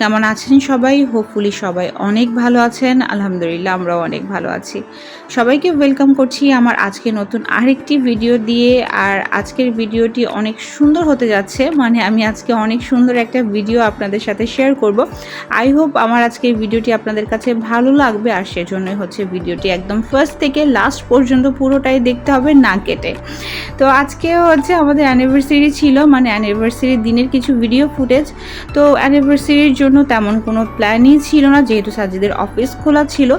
কেমন আছেন সবাই? হোপফুলি সবাই অনেক ভালো আছেন। আলহামদুলিল্লাহ আমরাও অনেক ভালো আছি। সবাইকে ওয়েলকাম করছি আমার আজকে নতুন আরেকটি ভিডিও দিয়ে। আর আজকের ভিডিওটি অনেক সুন্দর হতে যাচ্ছে। মানে আমি আজকে অনেক সুন্দর একটা ভিডিও আপনাদের সাথে শেয়ার করব। আই হোপ আমার আজকের ভিডিওটি আপনাদের কাছে ভালো লাগবে। আর সেজন্যই হচ্ছে ভিডিওটি একদম ফার্স্ট থেকে লাস্ট পর্যন্ত পুরোটাই দেখতে হবে, না কেটে। তো আজকে হচ্ছে আমাদের অ্যানিভার্সারি ছিল। মানে অ্যানিভার্সারির দিনের কিছু ভিডিও ফুটেজ তো অ্যানিভার্সারির জন্য তেমন কোনো প্ল্যানই ছিল না, যেহেতু সাজিদের অফিস খোলা ছিল।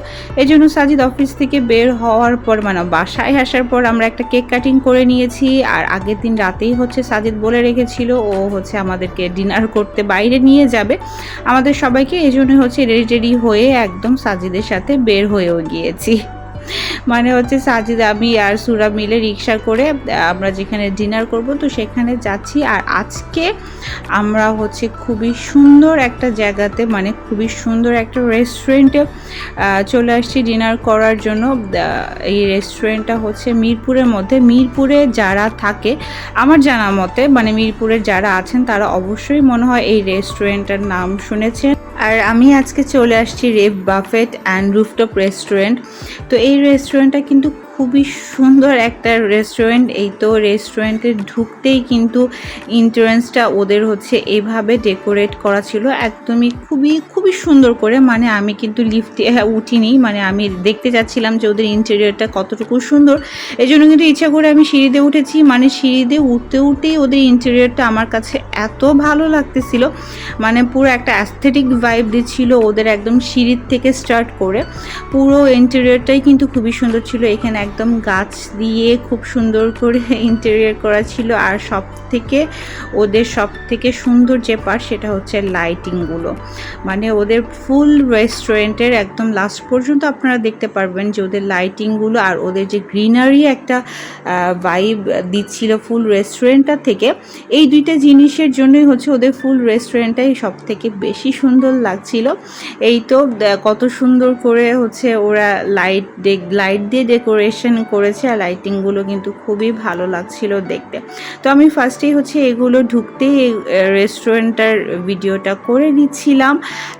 এই জন্য সাজিদ অফিস থেকে বের হওয়ার পর মানে বাসায় আসার পর আমরা একটা কেক কাটিং করে নিয়েছি। আর আগের দিন রাতেই হচ্ছে সাজিদ বলে রেখেছিল, ও হচ্ছে আমাদেরকে ডিনার করতে বাইরে নিয়ে যাবে। আমাদের সবাইকে এই জন্য হচ্ছে রেডি রেডি হয়ে একদম সাজিদের সাথে বের হয়েও গিয়েছি। মানে হচ্ছে সাজিদ, আমি আর সুরা মিলে রিক্সা করে আমরা যেখানে ডিনার করব, তো সেখানে যাচ্ছি। আর আজকে আমরা হচ্ছে খুবই সুন্দর একটা জায়গাতে মানে খুবই সুন্দর একটা রেস্টুরেন্টে চলে আসছি ডিনার করার জন্য। এই রেস্টুরেন্টটা হচ্ছে মিরপুরের মধ্যে। মিরপুরে যারা থাকে, আমার জানা মতে মানে মিরপুরের যারা আছেন, তারা অবশ্যই মনে হয় এই রেস্টুরেন্টটার নাম শুনেছেন। আর আমি আজকে চলে আসছি rave buffet and rooftop restaurant. তো এই রেস্টুরেন্টটা কিন্তু খুবই সুন্দর একটা রেস্টুরেন্ট এই তো রেস্টুরেন্টে ঢুকতেই কিন্তু এন্ট্রান্সটা ওদের হচ্ছে এভাবে ডেকোরেট করা ছিল। একদমই খুবই খুবই সুন্দর করে। মানে আমি কিন্তু লিফটে উঠিনি। মানে আমি দেখতে যাচ্ছিলাম যে ওদের ইন্টেরিয়রটা কতটুকু সুন্দর। এই জন্য কিন্তু ইচ্ছা করে আমি সিঁড়িতে উঠেছি। মানে সিঁড়িতে উঠতে উঠতেই ওদের ইন্টেরিয়রটা আমার কাছে এত ভালো লাগতেছিল। মানে পুরো একটা অ্যাস্থেটিক ভাইব দিচ্ছিল ওদের একদম সিঁড়ির থেকে স্টার্ট করে। পুরো ইন্টেরিয়রটাই কিন্তু খুবই সুন্দর ছিল। এখানে একদম গাছ দিয়ে খুব সুন্দর করে ইন্টেরিয়ার করা ছিল। আর সব থেকে ওদের সব থেকে সুন্দর যে পার্ট সেটা হচ্ছে লাইটিংগুলো মানে ওদের ফুল রেস্টুরেন্টের একদম লাস্ট পর্যন্ত আপনারা দেখতে পারবেন যে ওদের লাইটিংগুলো আর ওদের যে গ্রিনারি একটা ভাইব দিচ্ছিল ফুল রেস্টুরেন্টটা থেকে। এই দুইটা জিনিসের জন্যই হচ্ছে ওদের ফুল রেস্টুরেন্টটাই সব থেকে বেশি সুন্দর লাগছিল। এই তো কত সুন্দর করে হচ্ছে ওরা লাইট লাইট দিয়ে ডেকোরেশন করেছে আর লাইটিংগুলো কিন্তু খুবই ভালো লাগছিল দেখতে। তো আমি ফার্স্টেই হচ্ছে এগুলো ঢুকতেই রেস্টুরেন্টটার ভিডিওটা করে নিচ্ছিলাম।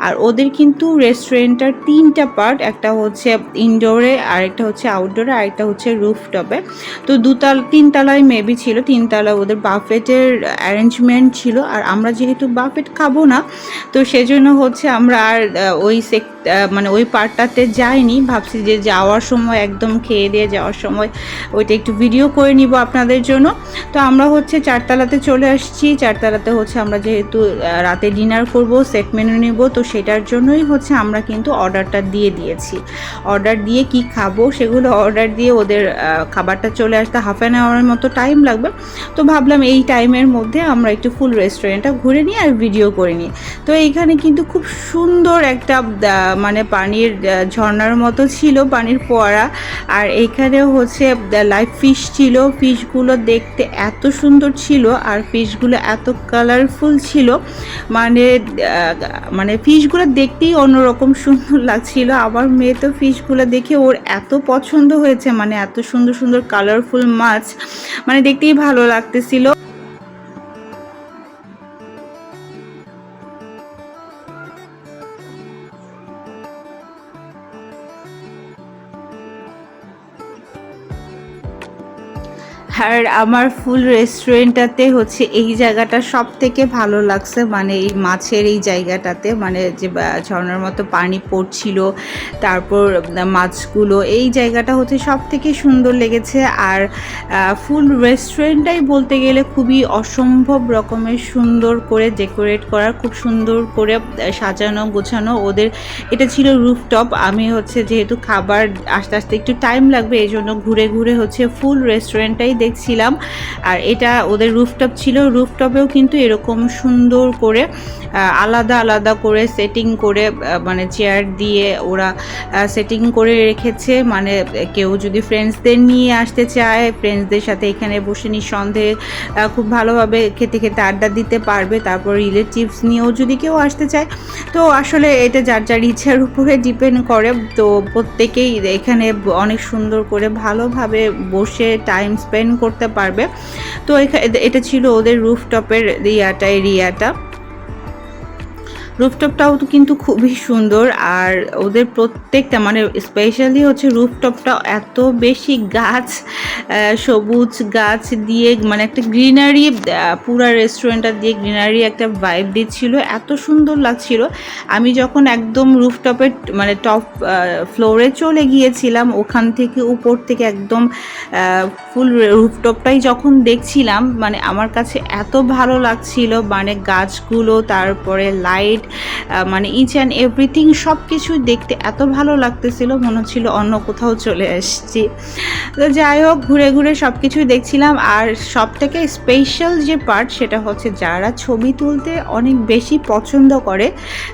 আর ওদের কিন্তু রেস্টুরেন্টটার তিনটা পার্ট একটা হচ্ছে ইনডোরে আরেকটা হচ্ছে আউটডোরে আরেকটা হচ্ছে রুফটপে তো দুতাল, তিনতলায় মেবি ছিল, তিনতলা ওদের বাফেটের অ্যারেঞ্জমেন্ট ছিল। আর আমরা যেহেতু বাফেট খাব না, তো সেজন্য হচ্ছে আমরা আর ওই সেক মানে ওই পার্টটাতে যাইনি। ভাবছি যে যাওয়ার সময় একদম খেয়ে দিয়ে যাওয়ার সময় ওইটা একটু ভিডিও করে নিব আপনাদের জন্য। তো আমরা হচ্ছে চারতলাতে চলে আসছি। চারতলাতে হচ্ছে আমরা যেহেতু রাতে ডিনার করব সেট মেনু নিব তো সেটার জন্যই হচ্ছে আমরা কিন্তু অর্ডারটা দিয়ে দিয়েছি। অর্ডার দিয়ে কি খাব সেগুলো অর্ডার দিয়ে ওদের খাবারটা চলে আসতে হাফ অ্যান আওয়ারের মতো টাইম লাগবে। তো ভাবলাম এই টাইমের মধ্যে আমরা একটু ফুল রেস্টুরেন্টটা ঘুরে নিই আর ভিডিও করে নিই। তো এইখানে কিন্তু খুব সুন্দর একটা মানে পানির আহ, ঝর্ণার মতো ছিল পানির ফোয়ারা। আর এইখানেও হচ্ছে লাইভ ফিশ ছিল। ফিশগুলো দেখতে এত সুন্দর ছিল আর ফিশগুলো এত কালারফুল ছিল। মানে মানে ফিশগুলো দেখতেই অন্যরকম সুন্দর লাগছিল। আমার মেয়ে তো ফিশগুলো দেখে ওর এত পছন্দ হয়েছে। মানে এত সুন্দর সুন্দর কালারফুল মাছ মানে দেখতেই ভালো লাগতেছিল। আর আমার ফুল রেস্টুরেন্টটাতে হচ্ছে এই জায়গাটা সব থেকে ভালো লাগছে মানে এই মাছের এই জায়গাটাতে মানে যে ঝর্ণার মতো পানি পড়ছিল, তারপর মাছগুলো, এই জায়গাটা হচ্ছে সব থেকে সুন্দর লেগেছে। আর ফুল রেস্টুরেন্টটাই বলতে গেলে খুবই অসম্ভব রকমের সুন্দর করে ডেকোরেট করা, খুব সুন্দর করে সাজানো, গোছানো ওদের, এটা ছিল রুফটপ আমি হচ্ছে যেহেতু খাবার আস্তে আস্তে একটু টাইম লাগবে এই জন্য ঘুরে ঘুরে হচ্ছে ফুল রেস্টুরেন্টটাই দেখছিলাম। আর এটা ওদের রুফটপ ছিল। রুফটপেও কিন্তু এরকম সুন্দর করে আলাদা আলাদা করে সেটিং করে মানে চেয়ার দিয়ে ওরা সেটিং করে রেখেছে। মানে কেউ যদি ফ্রেন্ডসদের নিয়ে আসতে চায় ফ্রেন্ডসদের সাথে এখানে বসে নিঃসন্দেহে খুব ভালোভাবে খেতে খেতে আড্ডা দিতে পারবে। তারপর রিলেটিভস নিয়েও যদি কেউ আসতে চায়, তো আসলে এটা যার যার ইচ্ছার উপরে ডিপেন্ড করে। তো প্রত্যেকেই এখানে অনেক সুন্দর করে ভালোভাবে বসে টাইম স্পেন্ড করতে পারবে। তো এটা ছিল ওদের রুফটপের ইয়াটা এরিয়াটা রুফটপটাও তো কিন্তু খুবই সুন্দর আর ওদের প্রত্যেকটা মানে স্পেশালি হচ্ছে রুফটপটা এত বেশি গাছ সবুজ গাছ দিয়ে মানে একটা গ্রিনারি পুরো রেস্টুরেন্টটা দিয়ে গ্রিনারি একটা ভাইব দিচ্ছিল, এত সুন্দর লাগছিল। আমি যখন একদম রুফটপের মানে টপ ফ্লোরে চলে গিয়েছিলাম, ওখান থেকে উপর থেকে একদম ফুল রুফটপটাই যখন দেখছিলাম মানে আমার কাছে এত ভালো লাগছিল মানে গাছগুলো, তারপরে লাইট মানে ইচ অ্যান্ড এভরিথিং সব কিছু দেখতে এত ভালো লাগতেছিল, মনে হচ্ছিল অন্য কোথাও চলে এসেছি। তো যাই হোক, ঘুরে ঘুরে সব কিছুই দেখছিলাম, আর সব থেকে স্পেশাল যে পার্ট সেটা হচ্ছে যারা ছবি তুলতে অনেক বেশি পছন্দ করে,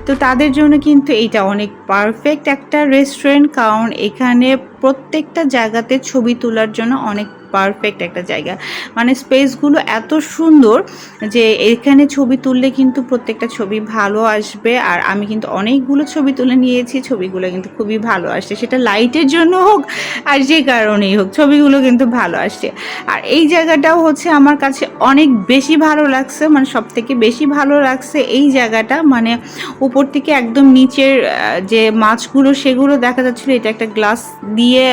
তো তাদের জন্য কিন্তু এইটা অনেক পারফেক্ট একটা রেস্টুরেন্ট কারণ এখানে প্রত্যেকটা জায়গাতে ছবি তোলার জন্য অনেক পারফেক্ট একটা জায়গা। মানে স্পেসগুলো এত সুন্দর যে এখানে ছবি তুললে কিন্তু প্রত্যেকটা ছবি ভালো আসবে। আর আমি কিন্তু অনেকগুলো ছবি তুলে নিয়েছি, ছবিগুলো কিন্তু খুবই ভালো আসছে। সেটা লাইটের জন্য হোক আর যে কারণেই হোক, ছবিগুলো কিন্তু ভালো আসছে। আর এই জায়গাটাও হচ্ছে আমার কাছে অনেক বেশি ভালো লাগছে মানে সব থেকে বেশি ভালো লাগছে এই জায়গাটা। মানে উপর থেকে একদম নিচের যে মাছগুলো সেগুলো দেখা যাচ্ছিল, এটা একটা গ্লাস দিয়ে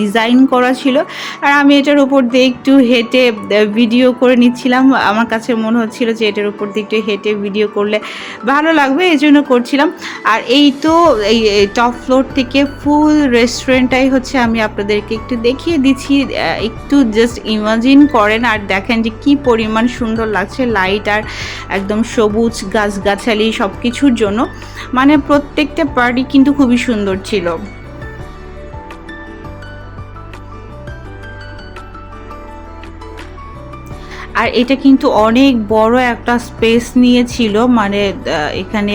ডিজাইন করা ছিল। আর আমি এটার উপর দিয়ে একটু হেঁটে ভিডিও করে নিচ্ছিলাম। আমার কাছে মনে হচ্ছিল যে এটার উপর দিয়ে একটু হেঁটে ভিডিও করলে ভালো লাগবে এই জন্য করছিলাম। আর এই তো এই টপ ফ্লোর থেকে ফুল রেস্টুরেন্টটাই হচ্ছে আমি আপনাদেরকে একটু দেখিয়ে দিচ্ছি। একটু জাস্ট ইমাজিন করেন আর দেখেন যে কি পরিমাণ সুন্দর লাগছে লাইট আর একদম সবুজ গাছগাছালি সব কিছুর জন্য। মানে প্রত্যেকটা পার্টি কিন্তু খুবই সুন্দর ছিল। আর এটা কিন্তু অনেক বড় একটা স্পেস নিয়েছিল মানে এখানে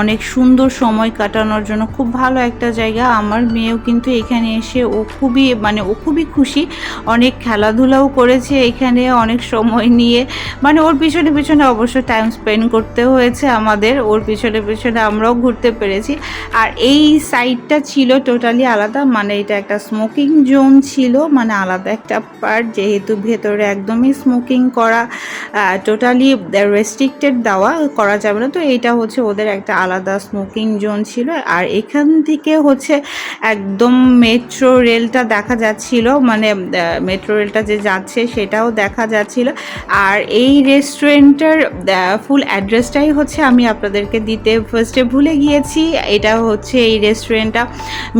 অনেক সুন্দর সময় কাটানোর জন্য খুব ভালো একটা জায়গা। আমার মেয়েও কিন্তু এখানে এসে ও খুবই মানে ও খুবই খুশি। অনেক খেলাধুলাও করেছে এখানে অনেক সময় নিয়ে। মানে ওর পিছনে পিছনে অবশ্য টাইম স্পেন্ড করতে হয়েছে আমাদের, ওর পিছনে পিছনে আমরাও ঘুরতে পেরেছি। আর এই সাইডটা ছিল টোটালি আলাদা মানে এটা একটা স্মোকিং জোন ছিল মানে আলাদা একটা পার্ট যেহেতু ভেতরে একদমই স্মোকিং করা টোটালি রেস্ট্রিক্টেড দেওয়া করা যাবে না। তো এটা হচ্ছে ওদের একটা আলাদা স্মোকিং জোন ছিল। আর এখান থেকে হচ্ছে একদম মেট্রো রেলটা দেখা যাচ্ছিল মানে মেট্রো রেলটা যে যাচ্ছে সেটাও দেখা যাচ্ছিল। আর এই রেস্টুরেন্টের ফুল অ্যাড্রেসটাই হচ্ছে আমি আপনাদেরকে দিতে ফার্স্টে ভুলে গিয়েছি। এটা হচ্ছে এই রেস্টুরেন্টটা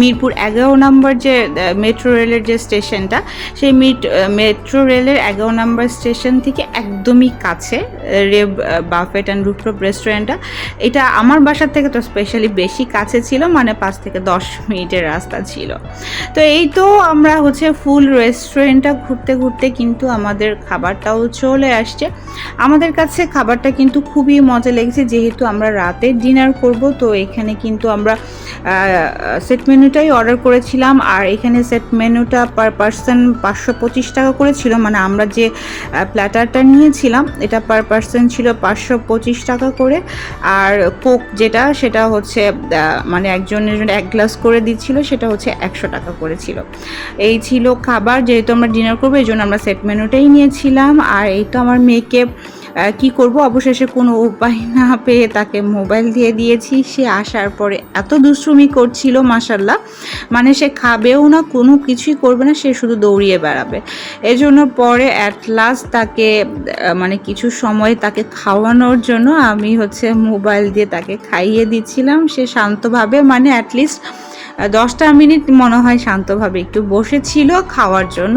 মিরপুর এগারো নম্বর যে মেট্রো রেলের যে স্টেশনটা সেই মিট মেট্রো রেলের এগারো নম্বর স্টেশন থেকে একদমই কাছে, রেব বাফেট অ্যান্ড রুফটপ রেস্টুরেন্টটা। এটা আমার বাসার থেকে তো স্পেশালি বেশি কাছে ছিল মানে পাঁচ থেকে দশ মিনিটের রাস্তা ছিল। তো এই তো আমরা হচ্ছে ফুল রেস্টুরেন্টটা ঘুরতে ঘুরতে কিন্তু আমাদের খাবারটাও চলে আসছে। আমাদের কাছে খাবারটা কিন্তু খুবই মজা লেগেছে, যেহেতু আমরা রাতে ডিনার করব, তো এখানে কিন্তু আমরা সেট মেনুটাই অর্ডার করেছিলাম, আর এখানে সেট মেনুটা পার পার্সন পাঁচশো পঁচিশ টাকা করেছিল মানে আমরা যে প্ল্যাটারটা নিয়েছিলাম। এটা পার পার্সন ছিল পাঁচশো পঁচিশ টাকা করে। আর কোক যেটা, সেটা হচ্ছে মানে একজনের জন্য এক গ্লাস করে দিচ্ছিল, সেটা হচ্ছে একশো টাকা করেছিল এই ছিল খাবার, যেহেতু আমরা ডিনার করব, এই জন্য আমরা সেট মেনুটাই নিয়েছিলাম। আর এই তো আমার মেয়েকে কি করব? অবশেষে কোনো উপায় না পেয়ে তাকে মোবাইল দিয়ে দিয়েছি। সে আসার পরে এত দুষ্টুমি করছিল মাসাল্লাহ মানে সে খাবেও না, কোনো কিছুই করবে না, সে শুধু দৌড়িয়ে বেড়াবে। এই জন্য পরে অ্যাট লাস্ট তাকে মানে কিছু সময় তাকে খাওয়ানোর জন্য আমি হচ্ছে মোবাইল দিয়ে তাকে খাইয়ে দিচ্ছিলাম। সে শান্তভাবে মানে অ্যাটলিস্ট দশটা মিনিট মনে হয় শান্তভাবে একটু বসেছিল খাওয়ার জন্য,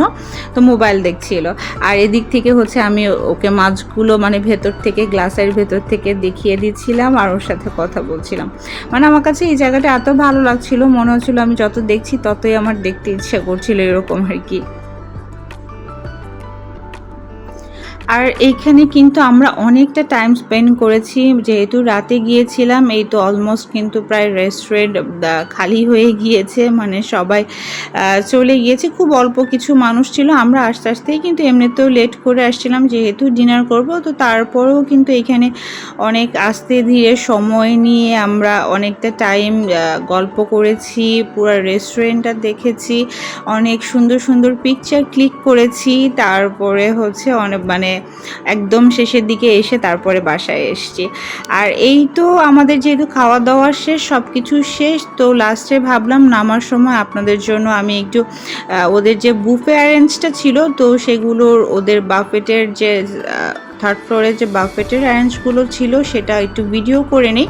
তো মোবাইল দেখছিল। আর এদিক থেকে হচ্ছে আমি ওকে মাছগুলো মানে ভেতর থেকে, গ্লাসের ভেতর থেকে দেখিয়ে দিচ্ছিলাম আর ওর সাথে কথা বলছিলাম। মানে আমার কাছে এই জায়গাটা এত ভালো লাগছিল, মনে হচ্ছিল আমি যত দেখছি ততই আমার দেখতে ইচ্ছা করছিল এরকম আর কি। আর এইখানে কিন্তু আমরা অনেকটা টাইম স্পেন্ড করেছি। যেহেতু রাতে গিয়েছিলাম, এই তো অলমোস্ট কিন্তু প্রায় রেস্টুরেন্ট খালি হয়ে গিয়েছে। মানে সবাই চলে গিয়েছে। খুব অল্প কিছু মানুষ ছিল। আমরা আস্তে আস্তেই কিন্তু এমনিতেও লেট করে আসছিলাম। যেহেতু ডিনার করব, তো তারপরেও কিন্তু এখানে অনেক আস্তে ধীরে সময় নিয়ে আমরা অনেকটা টাইম গল্প করেছি, পুরো রেস্টুরেন্টটা দেখেছি, অনেক সুন্দর সুন্দর পিকচার ক্লিক করেছি। তারপরে হচ্ছে অনেক মানে একদম শেষের দিকে এসে তারপরে বাসায় এসছি। আর এই তো আমাদের যেহেতু খাওয়া দাওয়া শেষ সব কিছু শেষ, তো লাস্টে ভাবলাম নামার সময় আপনাদের জন্য আমি একটু ওদের যে বুফে অ্যারেঞ্জটা ছিল, তো সেগুলোর ওদের বাফেটের যে থার্ড ফ্লোরে যে বাফেটের অ্যারেঞ্জগুলো ছিল সেটা একটু ভিডিও করে নিই।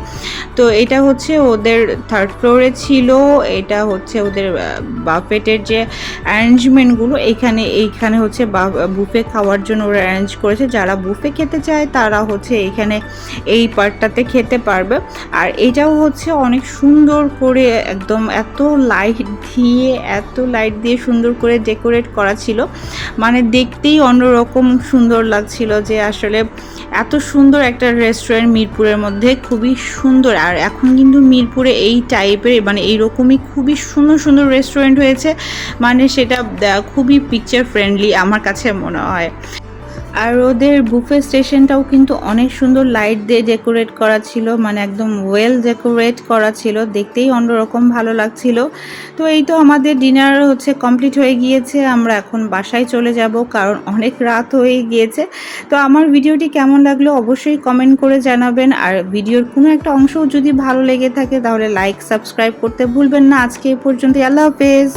তো এটা হচ্ছে ওদের থার্ড ফ্লোরে ছিল, এটা হচ্ছে ওদের বাফেটের যে অ্যারেঞ্জমেন্টগুলো, এখানে, এইখানে হচ্ছে বুফে খাওয়ার জন্য ওরা অ্যারেঞ্জ করেছে। যারা বুফে খেতে চায়, তারা হচ্ছে এইখানে এই পার্টটাতে খেতে পারবে। আর এটাও হচ্ছে অনেক সুন্দর করে একদম এত লাইট দিয়ে, এত লাইট দিয়ে সুন্দর করে ডেকোরেট করা ছিল। মানে দেখতেই অন্যরকম সুন্দর লাগছিল যে এত সুন্দর একটা রেস্টুরেন্ট মিরপুরের মধ্যে, খুবই সুন্দর। আর এখন কিন্তু মিরপুরে এই টাইপের মানে এইরকমই খুবই সুন্দর সুন্দর রেস্টুরেন্ট হয়েছে। মানে সেটা খুবই পিকচার ফ্রেন্ডলি আমার কাছে মনে হয়। আর ওদের বুফে স্টেশনটাও কিন্তু অনেক সুন্দর লাইট দিয়ে ডেকোরেট করা ছিল মানে একদম ওয়েল ডেকোরেট করা ছিল। দেখতেই অন্যরকম ভালো লাগছিল। তো এই তো আমাদের ডিনার হচ্ছে কমপ্লিট হয়ে গিয়েছে। আমরা এখন বাসায় চলে যাব, কারণ অনেক রাত হয়ে গিয়েছে। তো আমার ভিডিওটি কেমন লাগল অবশ্যই কমেন্ট করে জানাবেন। আর ভিডিওর কোনো একটা অংশও যদি ভালো লেগে থাকে, তাহলে লাইক সাবস্ক্রাইব করতে ভুলবেন না। আজকে এই পর্যন্ত আল্লাহ হাফেজ।